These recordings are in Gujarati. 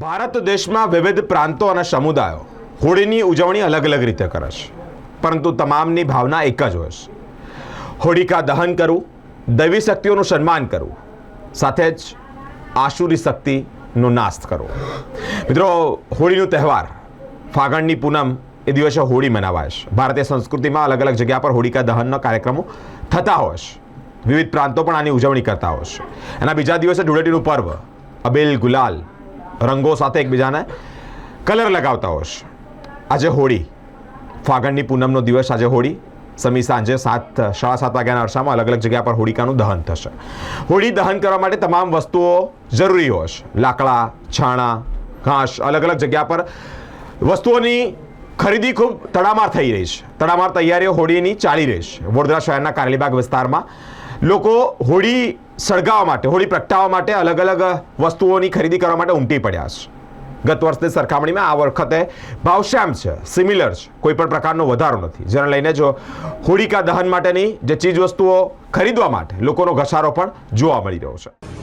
ભારત દેશમાં વિવિધ પ્રાંતો અને સમુદાયો હોળીની ઉજવણી અલગ અલગ રીતે કરે છે. પરંતુ તમામની ભાવના એક જ હોય છે. હોળિકા દહન કરવું દૈવી શક્તિઓનું સન્માન કરવું સાથે જ આશુરી શક્તિનો નાશ કરવો મિત્રો, હોળીનો તહેવાર ફાગણની પૂનમ એ દિવસે હોળી મનાવાય છે. ભારતીય સંસ્કૃતિમાં અલગ અલગ જગ્યા પર હોળિકા દહનના કાર્યક્રમો થતા હોય છે. વિવિધ પ્રાંતો પણ આની ઉજવણી કરતા હોય છે. એના બીજા દિવસે ધૂળેટીનું પર્વ, અબેલ ગુલાલ રંગો સાથે એકબીજાને કલર લગાવતા હોશ આજે હોળી, ફાગણની પૂનમનો દિવસ આજે હોળી. સમી સાંજે સાત, સાડા સાત વાગ્યાના અરસામાં અલગ અલગ જગ્યા પર હોળિકાનું દહન થશે. હોળી દહન કરવા માટે તમામ વસ્તુઓ જરૂરી હોશ લાકડા, છાણા, ઘાસ, અલગ અલગ જગ્યા પર વસ્તુઓની ખરીદી ખૂબ તડામાર થઈ રહી છે. તડામાર તૈયારીઓ હોળીની ચાલી રહી છે. વડોદરા શહેરના કારેલીબાગ વિસ્તારમાં લોકો હોળી સળગાવવા માટે, હોળી પ્રગટાવવા માટે અલગ અલગ વસ્તુઓની ખરીદી કરવા માટે ઉમટી પડ્યા છે. ગત વર્ષની સરખામણીમાં આ વખતે ભાવ શ્યામ છે, સિમિલર છે, કોઈ પણ પ્રકારનો વધારો નથી. જેને લઈને જો હોળિકા દહન માટેની જે ચીજ વસ્તુઓ ખરીદવા માટે લોકોનો ઘસારો પણ જોવા મળી રહ્યો છે.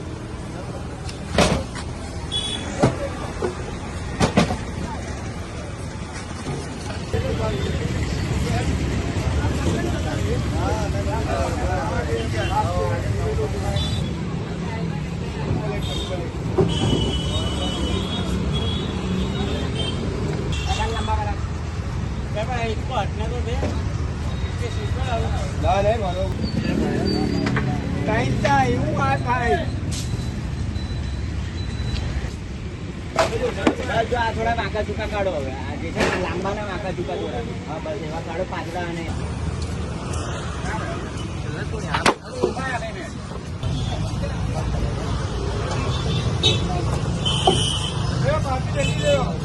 જો આ થોડા વાંકા ચૂકા કાઢો હવે. આ જે છે ને વાંકા ચૂકા થોડા હા બસ એવા કાઢો પાતળા અને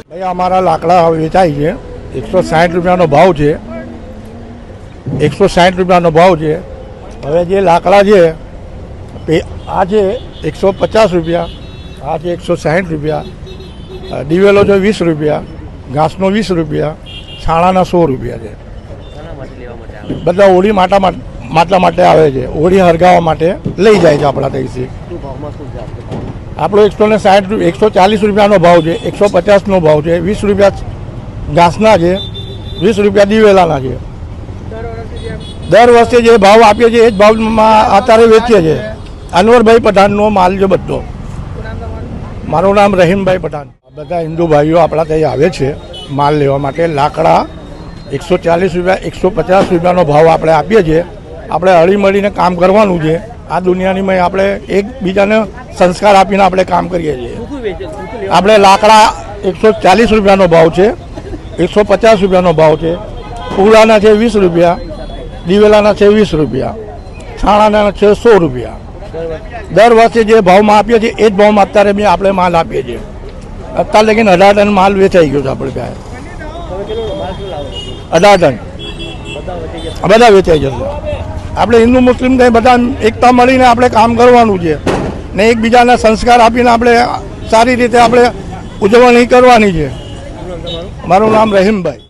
ભાઈ અમારા લાકડા વેચાય છે. એકસો સાઠ રૂપિયાનો ભાવ છે. એકસો સાઠ રૂપિયાનો ભાવ છે. હવે જે લાકડા છે આ છે એકસો પચાસ રૂપિયા, આ છે એકસો સાઠ રૂપિયા દિવેલો છે વીસ રૂપિયા, ઘાસનો વીસ રૂપિયા, છાણાના સો રૂપિયા છે. બધા હોળી માટા માટલા માટે આવે છે. હોળી હરગાવા માટે લઈ જાય છે આપણા ત્યાંથી. આપણો એકસો ને સાઠ એકસો ચાલીસ રૂપિયાનો ભાવ છે, એકસો પચાસનો ભાવ છે, વીસ રૂપિયા ઘાસના છે, વીસ રૂપિયા દિવેલાના છે. દર વર્ષે જે ભાવ આપીએ છીએ, એ જ ભાવમાં અત્યારે વેચીએ છીએ. અનવરભાઈ પઠાણનો માલ છે બધો. મારું નામ રહીમભાઈ પઠાણ. બધા હિન્દુ ભાઈઓ આપણા ત્યાં આવે છે માલ લેવા માટે. લાકડા એકસો ચાલીસ રૂપિયા, એકસો પચાસ રૂપિયાનો ભાવ આપણે આપીએ છીએ. આપણે હળીમળીને કામ કરવાનું છે. આ દુનિયાની આપણે એકબીજાને સંસ્કાર આપીને આપણે કામ કરીએ છીએ. આપણે લાકડા એકસો ચાલીસ રૂપિયાનો ભાવ છે, એકસો પચાસ રૂપિયાનો ભાવ છે પૂરાના છે વીસ રૂપિયા દિવેલાના છે વીસ રૂપિયા, છાણાના છે સો રૂપિયા. દર વર્ષે જે ભાવમાં આપીએ છીએ, એ જ ભાવમાં અત્યારે બી આપણે માલ આપીએ છીએ. અત્યારે લગીને અઢાર ટન માલ વેચાઈ ગયો છે આપણે પાસે. અઢાર ટન. બધા વેચાઈ જશે. આપણે હિન્દુ, મુસ્લિમ કંઈ બધા એકતા મળીને આપણે કામ કરવાનું છે ને એકબીજાને સંસ્કાર આપીને આપણે સારી રીતે આપણે ઉજવણી કરવાની છે. મારું નામ રહીમભાઈ.